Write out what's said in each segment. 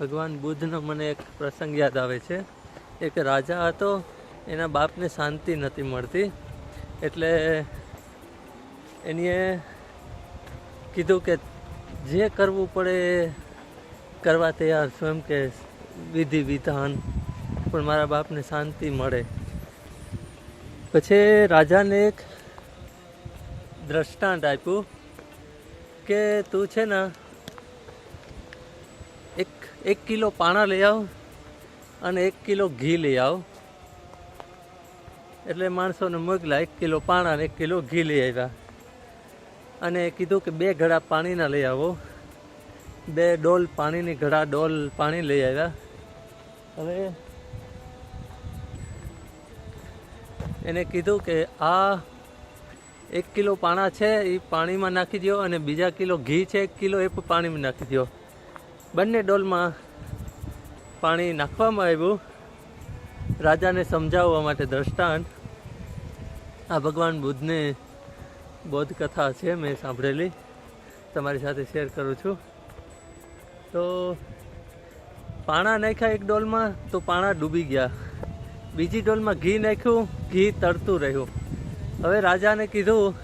ભગવાન બુદ્ધનો મને એક પ્રસંગ યાદ આવે છે. એક રાજા હતો, એના બાપને શાંતિ નથી મળતી. એટલે એનીએ કીધું કે જે કરવું પડે કરવા તૈયાર છું, એમ કે વિધિ વિધાન, પણ મારા બાપને શાંતિ મળે. પછી રાજાને એક દ્રષ્ટાંત આપ્યું કે તું છે ને એક કિલો પાણા લઈ આવો અને એક કિલો ઘી લઈ આવો. એટલે માણસોને મોકલા, એક કિલો પાણા અને એક કિલો ઘી લઈ આવ્યા. અને કીધું કે બે ઘડા પાણીના લઈ આવો. બે ડોલ પાણીની ઘડા ડોલ પાણી લઈ આવ્યા. હવે એને કીધું કે આ એક કિલો પાણા છે એ પાણીમાં નાખી દો અને બીજા કિલો ઘી છે, એક કિલો એ પણ પાણીમાં નાખી દો બંને ડોલમાં પાણી નાખવામાં આવ્યું. રાજાને સમજાવવા માટે દ્રષ્ટાંત. આ ભગવાન બુદ્ધની બૌદ્ધ કથા છે, મેં સાંભળેલી. તમારી સાથે શેર કરું છું. તો પાણા નાખ્યા એક ડોલમાં, તો પાણા ડૂબી ગયા. બીજી ડોલમાં ઘી નાખ્યું, ઘી તરતું રહ્યું. હવે રાજાને કીધું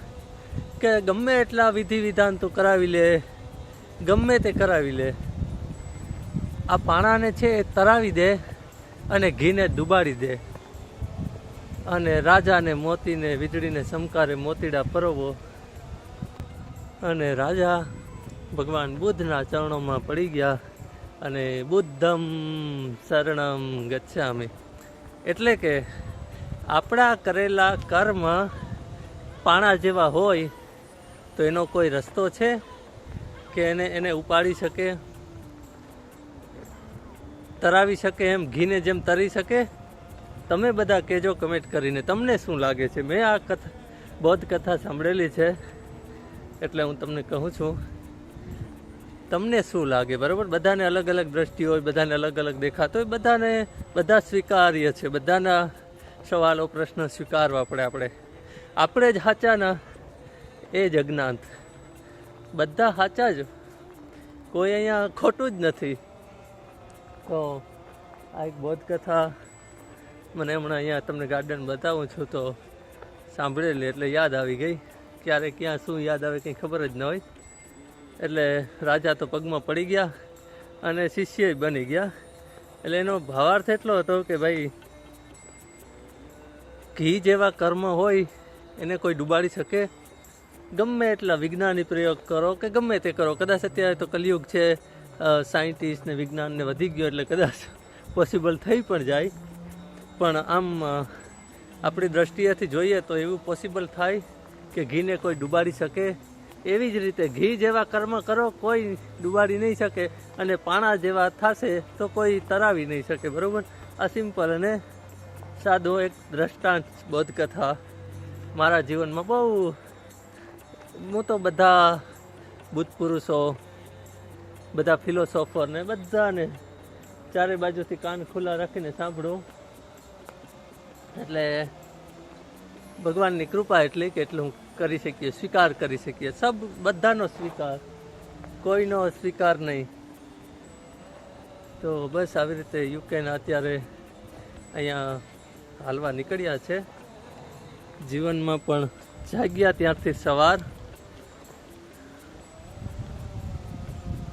કે ગમે એટલા વિધિ વિધાન તું કરાવી લે, ગમે તે કરાવી લે. આ પાણાને છે એ તરાવી દે અને ઘીને ડુબાડી દે. અને રાજાને મોતીને વીજળીને સમકારે મોતીડા પરોવો. અને રાજા ભગવાન બુદ્ધના ચરણોમાં પડી ગયા અને બુદ્ધમ શરણમ ગચ્છામી. એટલે કે આપણા કરેલા કર્મ પાણા જેવા હોય તો એનો કોઈ રસ્તો છે કે એને એને ઉપાડી શકે? તરાવી શકે એમ, ઘીને જેમ તરી શકે? તમે બધા કહેજો કમેન્ટ કરીને. તમને શું લાગે છે? મેં આ કથા, બૌદ્ધ કથા સાંભળેલી છે, એટલે હું તમને કહું છું. તમને શું લાગે? બરાબર? બધાને અલગ અલગ દ્રષ્ટિ હોય, બધાને અલગ અલગ દેખાતો હોય, બધાને, બધા સ્વીકાર્ય છે. બધાના સવાલો, પ્રશ્ન સ્વીકારવા પડે આપણે. આપણે જ સાચાના એ જ અજ્ઞાંત. બધા સાચા જ. કોઈ અહીંયા ખોટું જ નથી. તો આ એક બૌદ્ધ કથા મને હમણાં અહીંયા તમને ગાર્ડન બતાવું છું તો સાંભળેલી, એટલે યાદ આવી ગઈ. ક્યારે, ક્યાં, શું યાદ આવે કંઈ ખબર જ ન હોય. એટલે રાજા તો પગમાં પડી ગયા અને શિષ્ય બની ગયા. એટલે એનો ભાવાર્થ એટલો હતો કે ભાઈ, ઘી જેવા કર્મ હોય, એને કોઈ ડૂબાડી શકે. ગમે એટલા વિજ્ઞાની પ્રયોગ કરો કે ગમે તે કરો. કદાચ અત્યારે તો કલયુગ છે સાયન્ટિસ્ટ ને વિજ્ઞાનને વધી ગયો એટલે કદાચ પોસિબલ થઈ પણ જાય. પણ આમ આપણી દ્રષ્ટિએથી જોઈએ તો એવું પોસિબલ થાય કે ઘીને કોઈ ડૂબાડી શકે. એવી જ રીતે ઘી જેવા કર્મ કરો, કોઈ ડૂબાડી નહીં શકે અને પાણા જેવા થશે તો કોઈ તરાવી નહીં શકે, બરાબર? આ સિમ્પલ અને સાદો એક દ્રષ્ટાંત બોધકથા મારા જીવનમાં બહુ, હું તો બધા બુદ્ધ પુરુષો બધા ફિલોસોફરને બધાને ચારે બાજુથી કાન ખુલ્લા રાખીને સાંભળું. એટલે ભગવાનની કૃપા એટલી કે એટલું કરી શકીએ, સ્વીકાર કરી શકીએ. સબ બધાનો સ્વીકાર, કોઈનો સ્વીકાર નહીં. તો બસ આવી રીતે યુકેના અત્યારે અહીંયા હાલવા નીકળ્યા છે. જીવનમાં પણ જાગ્યા ત્યારથી સવાર.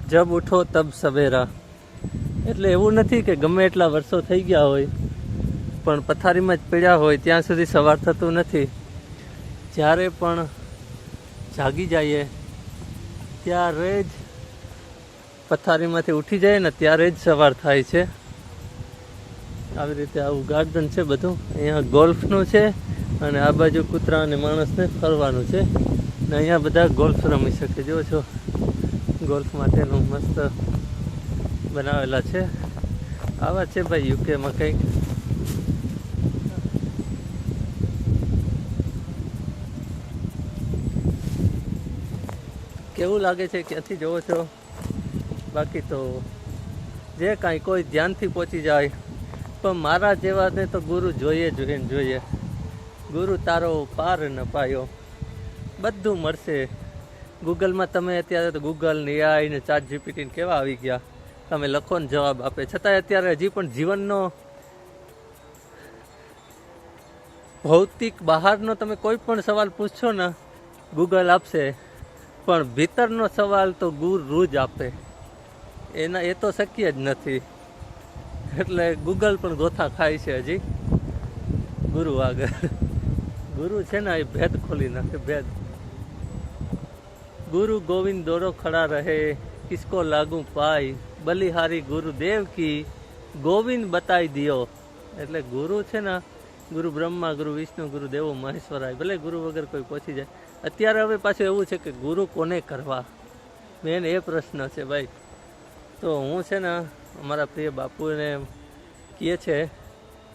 જબ ઉઠો તબ સવેરા. એટલે એવું નથી કે ગમે એટલા વર્ષો થઈ ગયા હોય, પણ પથારીમાં જ પડ્યા હોય ત્યાં સુધી સવાર થતું નથી. જ્યારે પણ જાગી જઈએ, ત્યારે જ પથારીમાંથી ઉઠી જાય ને ત્યારે જ સવાર થાય છે. આવી રીતે આવું ગાર્ડન છે બધું. અહીંયા ગોલ્ફનું છે અને આ બાજુ કૂતરા અને માણસને ફરવાનું છે. ને અહીંયા બધા ગોલ્ફ રમી શકે જો છો. ગોલ્ફ માટેનું મસ્ત બનાવેલા છે. આવા છે ભાઈ યુકેમાં કંઈક. કેવું લાગે છે? ક્યાંથી જોવો છો? બાકી તો જે કાંઈ કોઈ ધ્યાનથી પહોંચી જાય, પણ મારા જેવાને તો ગુરુ જોઈએ જોઈએ જોઈએ. ગુરુ તારો પાર ન પાયો. બધું મળશે. ગૂગલમાં તમે અત્યારે તો ગૂગલ ને એઆઈ ને ચાટ જીપીટી કેવા આવી ગયા? તમે લખો ને જવાબ આપે. છતાંય અત્યારે હજી પણ જીવનનો ભૌતિક બહારનો તમે કોઈ પણ સવાલ પૂછશો ને, ગૂગલ આપશે. પણ ભીતરનો સવાલ તો ગુરુ જ આપે. એના, એ તો શક્ય જ નથી. એટલે ગૂગલ પણ ગોથા ખાય છે હજી. ગુરુ આગળ. ગુરુ છે ને, એ ભેદ ખોલી નાખે, ભેદ. ગુરુ ગોવિંદ દોરો ખડા રહે કિસકો લાગુ પાય બલિહારી ગુરુદેવ કી ગોવિંદ બતાવી દિયો એટલે ગુરુ છે ને, ગુરુ બ્રહ્મા, ગુરુ વિષ્ણુ, ગુરુ દેવો, મહેશ્વરાય, ભલે ગુરુ વગર કોઈ પહોંચી જાય. અત્યારે હવે પાછું એવું છે કે ગુરુ કોને કરવા? મેન એ પ્રશ્ન છે ભાઈ. તો હું છે ને, અમારા પ્રિય બાપુને કહે છે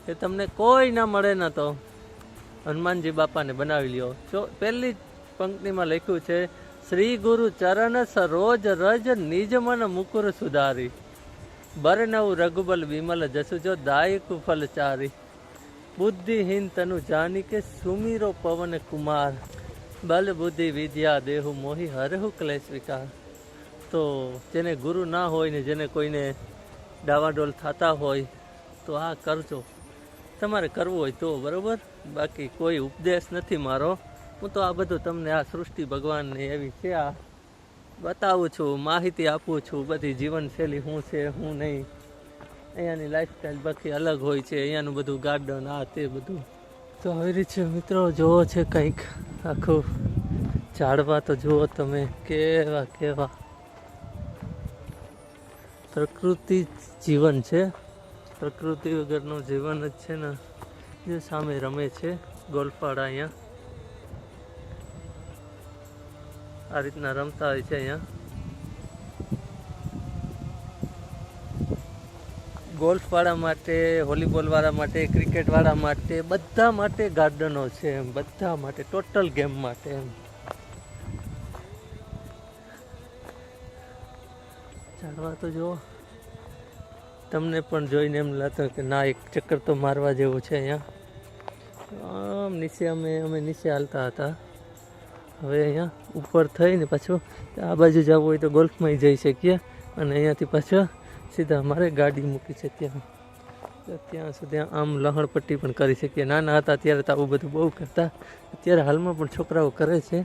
કે તમને કોઈ ના મળે ને તો હનુમાનજી બાપાને બનાવી લ્યો. જો પહેલી પંક્તિમાં લખ્યું છે શ્રી ગુરુ ચરણ સરોજ રજ નિજ મન મુકુર સુધારી. બરનવ રઘુબલ વિમલ જસુ જો દાયક ફલચારી બુદ્ધિહીન તનુ જાની કે સુમીરો પવન કુમાર. બલ બુદ્ધિ વિદ્યા દેહુ મોહી હરહુ ક્લેશ વિકાર. તો જેને ગુરુ ના હોય ને જેને કોઈને ડાવાડોલ થતા હોય, તો આ કરજો. તમારે કરવું હોય તો બરાબર. બાકી કોઈ ઉપદેશ નથી મારો. હું તો આ બધું તમને આ સૃષ્ટિ ભગવાનની એવી છે, આ બતાવું છું, માહિતી આપું છું, બધી જીવનશૈલી શું છે શું નહીં. અહીંયાની લાઈફસ્ટાઈલ બાકી અલગ હોય છે, અહીંયાનું બધું ગાર્ડન આ તે બધું. તો આવી રીતે મિત્રો જોવો છે કંઈક આખું. ઝાડવા તો જુઓ તમે, કેવા કેવા. પ્રકૃતિ જીવન છે. પ્રકૃતિ વગરનું જીવન જ છે ને, જે સામે રમે છે, ગોલપાડા અહીંયા. આ રીતના રમતા હોય છે અહીંયા. ગોલ્ફવાળા માટે, વોલીબોલવાળા માટે, ક્રિકેટવાળા માટે, બધા માટે ગાર્ડનો છે એમ, બધા માટે, ટોટલ ગેમ માટે એમ. ચાલવા તો જુઓ. તમને પણ જોઈને એમ લાગતું કે ના, એક ચક્કર તો મારવા જેવું છે અહીંયા. આમ નીચે અમે અમે નીચે હાલતા હતા. હવે અહીંયા ઉપર થઈને પાછું આ બાજુ જવું હોય તો ગોલ્ફમાં જઈ શકીએ. અને અહીંયાથી પાછું સીધા અમારે ગાડી મૂકી છે ત્યાં. ત્યાં સુધી આમ લહણપટ્ટી પણ કરી શકીએ. નાના હતા ત્યારે તો આવું બધું બહુ કરતા. અત્યારે હાલમાં પણ છોકરાઓ કરે છે.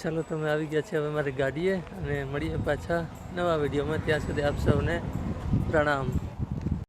ચાલો તમે આવી ગયા છે હવે મારી ગાડીએ અને મળીએ પાછા નવા વિડીયોમાં. ત્યાં સુધી આપ સૌને પ્રણામ.